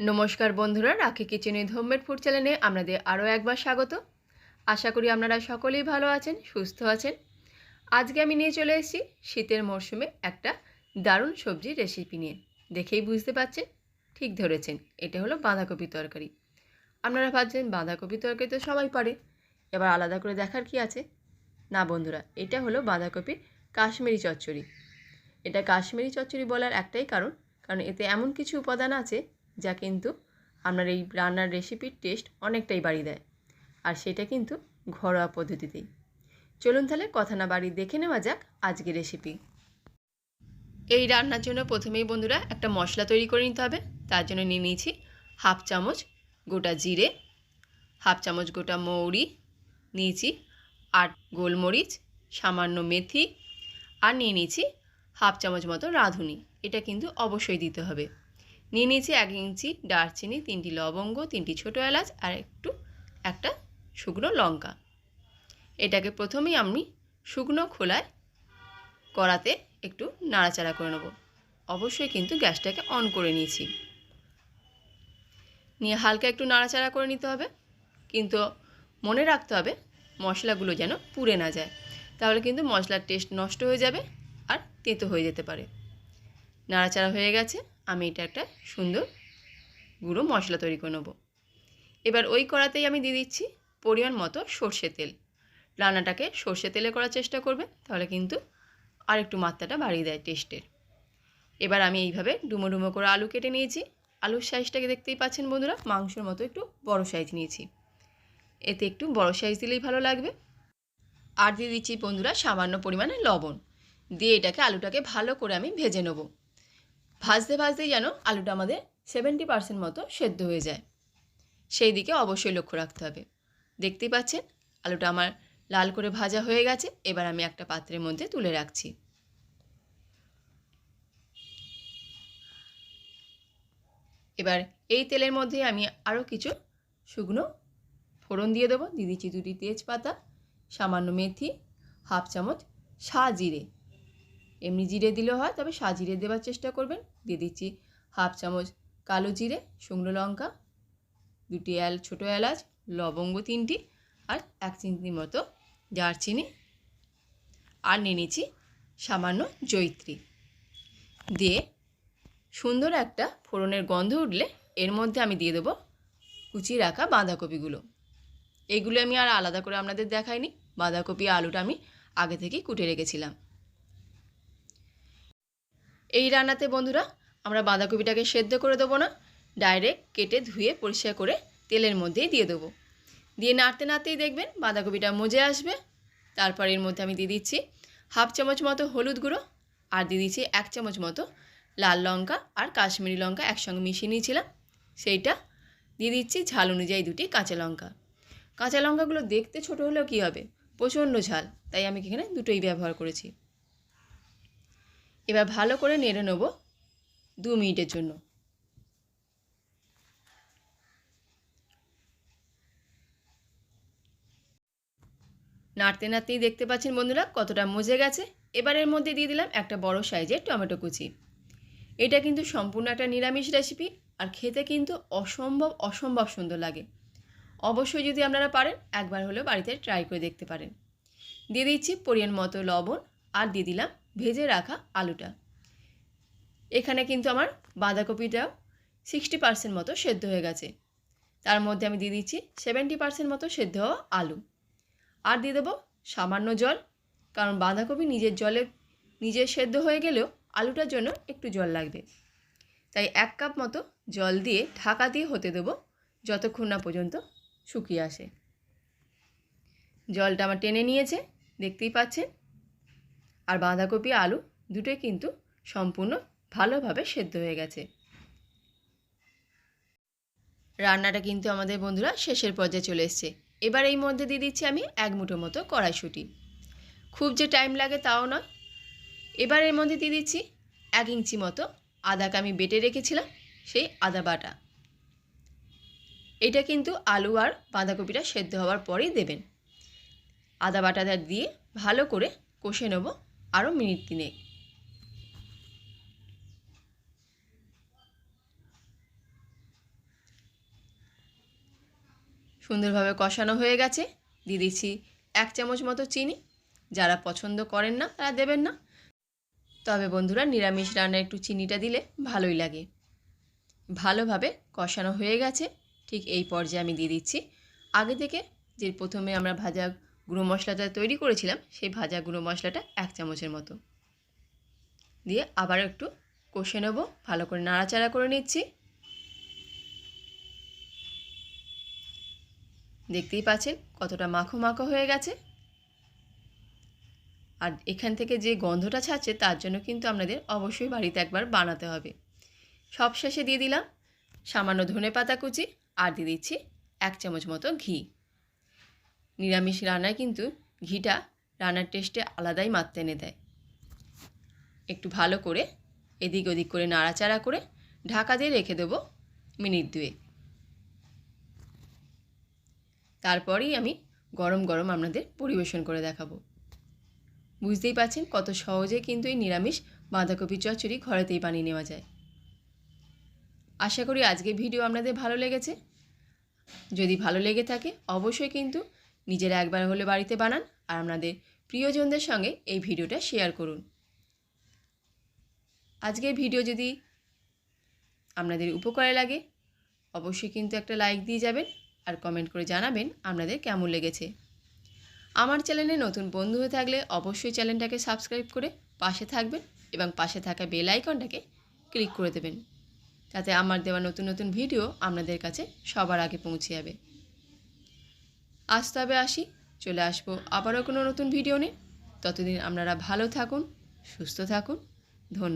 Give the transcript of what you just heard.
নমস্কার বন্ধুরা, রাখি কিচেনে হোমমেড ফুড চ্যানেলে আপনাদের আরও একবার স্বাগত। আশা করি আপনারা সকলেই ভালো আছেন, সুস্থ আছেন। আজকে আমি নিয়ে চলে এসেছি শীতের মরশুমে একটা দারুণ সবজির রেসিপি নিয়ে। দেখেই বুঝতে পারছেন, ঠিক ধরেছেন, এটা হলো বাঁধাকপি তরকারি। আপনারা ভাবছেন, বাঁধাকপি তরকারি তো সবাই পারে। এবার আলাদা করে দেখার কি আছে? না বন্ধুরা, এটা হলো বাঁধাকপির কাশ্মীরি চচ্চড়ি। এটা কাশ্মীরি চচ্চড়ি বলার একটাই কারণ কারণ এতে এমন কিছু উপাদান আছে যা কিন্তু আপনার এই রান্নার রেসিপির টেস্ট অনেকটাই বাড়িয়ে দেয়। আর সেটা কিন্তু ঘরোয়া পদ্ধতিতেই। চলুন তাহলে কথা না বাড়ি দেখে নেওয়া যাক আজকের রেসিপি এই রান্নার জন্য প্রথমেই বন্ধুরা একটা মশলা তৈরি করে নিতে হবে। তার জন্য নিয়ে নিয়েছি হাফ চামচ গোটা জিরে, হাফ চামচ গোটা মৌরি, নিয়েছি আট গোলমরিচ, সামান্য মেথি, আর নিয়ে নিয়েছি হাফ চামচ মতো রাঁধুনি। এটা কিন্তু অবশ্যই দিতে হবে। নিয়ে নিয়েছি এক ইঞ্চি দারচিনি, তিনটি লবঙ্গ, তিনটি ছোটো এলাচ আর একটু, একটা শুকনো লঙ্কা। এটাকে প্রথমেই আমি শুকনো খোলায় কড়াতে একটু নাড়াচাড়া করে নেব। অবশ্যই কিন্তু গ্যাসটাকে অন করে নিয়েছি। নিয়ে হালকা একটু নাড়াচাড়া করে নিতে হবে। কিন্তু মনে রাখতে হবে মশলাগুলো যেন পুড়ে না যায়। তাহলে কিন্তু মশলার টেস্ট নষ্ট হয়ে যাবে আর তেতো হয়ে যেতে পারে। নাড়াচাড়া হয়ে গেছে। আমি এটা একটা সুন্দর গুঁড়ো মশলা তৈরি করে নেব। এবার ওই কড়াতেই আমি দিয়ে দিচ্ছি পরিমাণ মতো সর্ষে তেল। রান্নাটাকে সর্ষে তেলে করার চেষ্টা করবে তাহলে কিন্তু আর একটু মাত্রাটা বাড়িয়ে দেয় টেস্টের। এবার আমি এইভাবে ডুমো ডুমো করে আলু কেটে নিয়েছি। আলুর সাইজটাকে দেখতেই পাচ্ছেন বন্ধুরা, মাংসর মতো একটু বড় সাইজ নিয়েছি। এতে একটু বড় সাইজ দিলেই ভালো লাগবে। আর দিয়ে দিচ্ছি বন্ধুরা সামান্য পরিমাণে লবণ। দিয়ে এটাকে আলুটাকে ভালো করে আমি ভেজে নেব। ভাজতে ভাজতেই যেন আলুটা আমাদের সেভেন্টি পার্সেন্ট মতো সেদ্ধ হয়ে যায়। সেই দিকে অবশ্যই লক্ষ্য রাখতে হবে। দেখতেই পাচ্ছেন, আলুটা আমার লাল করে ভাজা হয়ে গেছে, এবার আমি একটা পাত্রের মধ্যে তুলে রাখছি। এবার এই তেলের মধ্যে আমি আরও কিছু শুকনো ফোড়ন দিয়ে দেবো। দিয়ে দিচ্ছি দুটি তেজপাতা, সামান্য মেথি, হাফ চামচ সা জিরে এমনি জিরে দিলেও হয়, তবে সা জিরে দেওয়ার চেষ্টা করবেন। দিয়ে দিচ্ছি হাফ চামচ কালো জিরে, শুকনো লঙ্কা, দুটি এল, ছোটো এলাচ, লবঙ্গ তিনটি, আর এক চিমটি মতো দারচিনি। আর নিয়ে নিচ্ছি সামান্য জৈত্রী দিয়ে সুন্দর একটা ফোড়নের গন্ধ উঠলে এর মধ্যে আমি দিয়ে দেবো কুচি রাখা বাঁধাকপিগুলো। এগুলো আমি আর আলাদা করে আপনাদের দেখাইনি। বাঁধাকপি, আলুটা আমি আগে থেকেই কুটে রেখেছিলাম। এই রান্নাতে বন্ধুরা, আমরা বাঁধাকপিটাকে সেদ্ধ করে দেবো না ডাইরেক্ট কেটে ধুয়ে পরিষ্কার করে তেলের মধ্যেই দিয়ে দেবো। দিয়ে নাড়তে নাড়তেই দেখবেন বাঁধাকপিটা মজে আসবে। তারপর এর মধ্যে আমি দিয়ে দিচ্ছি হাফ চামচ মতো হলুদ গুঁড়ো আর দিয়ে দিচ্ছি এক চামচ মতো লাল লঙ্কা আর কাশ্মীরি লঙ্কা একসঙ্গে মিশিয়ে নিয়েছিলাম। সেইটা দিয়ে দিচ্ছি ঝাল অনুযায়ী দুটি কাঁচা লঙ্কা। কাঁচা লঙ্কাগুলো দেখতে ছোট হলেও কী হবে? প্রচণ্ড ঝাল, তাই আমি এখানে দুটোই ব্যবহার করেছি। এবার ভালো করে নেড়ে নেব দু মিনিটের জন্য। নাড়তে নাড়তেই দেখতে পাচ্ছেন বন্ধুরা কতটা মজে গেছে। এবার এর মধ্যে দিয়ে দিলাম একটা বড় সাইজের টমেটো কুচি। এটা কিন্তু সম্পূর্ণ একটা নিরামিষ রেসিপি আর খেতে কিন্তু অসম্ভব অসম্ভব সুন্দর লাগে। অবশ্যই যদি আপনারা পারেন, একবার হলেও বাড়িতে ট্রাই করে দেখতে পারেন। দিয়ে দিচ্ছি পরিমাণ মতো লবণ আর দিয়ে দিলাম ভেজে রাখা আলুটা। এখানে কিন্তু আমার বাঁধাকপিটাও সিক্সটি পার্সেন্ট মতো সেদ্ধ হয়ে গেছে। তার মধ্যে আমি দিয়ে দিচ্ছি সেভেন্টি পার্সেন্ট মতো সেদ্ধ হওয়া আলু। আর দিয়ে দেবো সামান্য জল, কারণ বাঁধাকপি নিজের জলে, নিজে সেদ্ধ হয়ে গেলেও আলুটার জন্য একটু জল লাগবে। তাই এক কাপ মতো জল দিয়ে ঢাকা দিয়ে হতে দেবো যতক্ষণ না পর্যন্ত শুকিয়ে আসে। জলটা আমার টেনে নিয়েছে, দেখতেই পাচ্ছেন। আর বাঁধাকপি, আলু দুটোই কিন্তু সম্পূর্ণ ভালোভাবে সেদ্ধ হয়ে গেছে। রান্নাটা কিন্তু আমাদের বন্ধুরা শেষের পর্যায়ে চলে এসছে। এবার এই মধ্যে দিয়ে দিচ্ছি আমি এক মুঠো মতো কড়াইশুঁটি। খুব যে টাইম লাগে তাও নয়। এবার এর মধ্যে দিয়ে দিচ্ছি এক ইঞ্চি মতো আদাকে আমি বেটে রেখেছিলাম, সেই আদা বাটা। এটা কিন্তু আলু আর বাঁধাকপিটা সেদ্ধ হওয়ার পরেই দেবেন। আদা বাটাটা দিয়ে ভালো করে কষে নেব আরও মিনিট তিনেক। সুন্দরভাবে কষানো হয়ে গেছে। দিয়ে দিচ্ছি এক চামচ মতো চিনি। যারা পছন্দ করেন না, তারা দেবেন না। তবে বন্ধুরা, নিরামিষ রান্না একটু চিনিটা দিলে ভালোই লাগে। ভালোভাবে কষানো হয়ে গেছে। ঠিক এই পর্যায়ে আমি দিয়ে দিচ্ছি। আগে থেকে যে প্রথমে আমরা ভাজা গুঁড়ো মশলাটা তৈরি করেছিলাম, সেই ভাজা গুঁড়ো মশলাটা এক চামচের মতো। দিয়ে আবার একটু কষে নেব, ভালো করে নাড়াচাড়া করে নিচ্ছি। দেখতেই পাচ্ছেন কতটা মাখো মাখো হয়ে গেছে। আর এখান থেকে যে গন্ধটা ছাড়ছে, তার জন্য কিন্তু আপনাদের অবশ্যই বাড়িতে একবার বানাতে হবে। সব শেষে দিয়ে দিলাম সামান্য ধনে পাতা কুচি, আর দিয়ে দিচ্ছি এক চামচ মতো ঘি। নিরামিষ রান্নায় কিন্তু ঘিটা রান্নার টেস্টে আলাদাই মাত্রা এনে দেয়। একটু ভালো করে এদিক ওদিক করে নাড়াচাড়া করে ঢাকা দিয়ে রেখে দেবো মিনিট দুয়ে তারপরেই আমি গরম গরম আপনাদের পরিবেশন করে দেখাবো। বুঝতেই পারছেন কত সহজে কিন্তু এই নিরামিষ বাঁধাকপি চচ্চড়ি ঘরেতেই বানিয়ে নেওয়া যায়। আশা করি আজকে ভিডিও আপনাদের ভালো লেগেছে। যদি ভালো লেগে থাকে অবশ্যই কিন্তু নিজেরা একবার হলে বাড়িতে বানান আর আপনাদের প্রিয়জনদের সঙ্গে এই ভিডিওটা শেয়ার করুন। আজকের ভিডিও যদি আপনাদের উপকারে লাগে, অবশ্যই কিন্তু একটা লাইক দিয়ে যাবেন আর কমেন্ট করে জানাবেন আপনাদের কেমন লেগেছে। আমার চ্যানেলে নতুন বন্ধু হয়ে থাকলে অবশ্যই চ্যানেলটাকে সাবস্ক্রাইব করে পাশে থাকবেন এবং পাশে থাকা বেল আইকনটাকে ক্লিক করে দেবেন। যাতে আমার দেওয়া নতুন নতুন ভিডিও আপনাদের কাছে সবার আগে পৌঁছে যাবে। আজ তবে আসি, চলে আসব আবারও কোনো নতুন ভিডিও নিয়ে। ততদিন আপনারা ভালো থাকুন, সুস্থ থাকুন, ধন্যবাদ।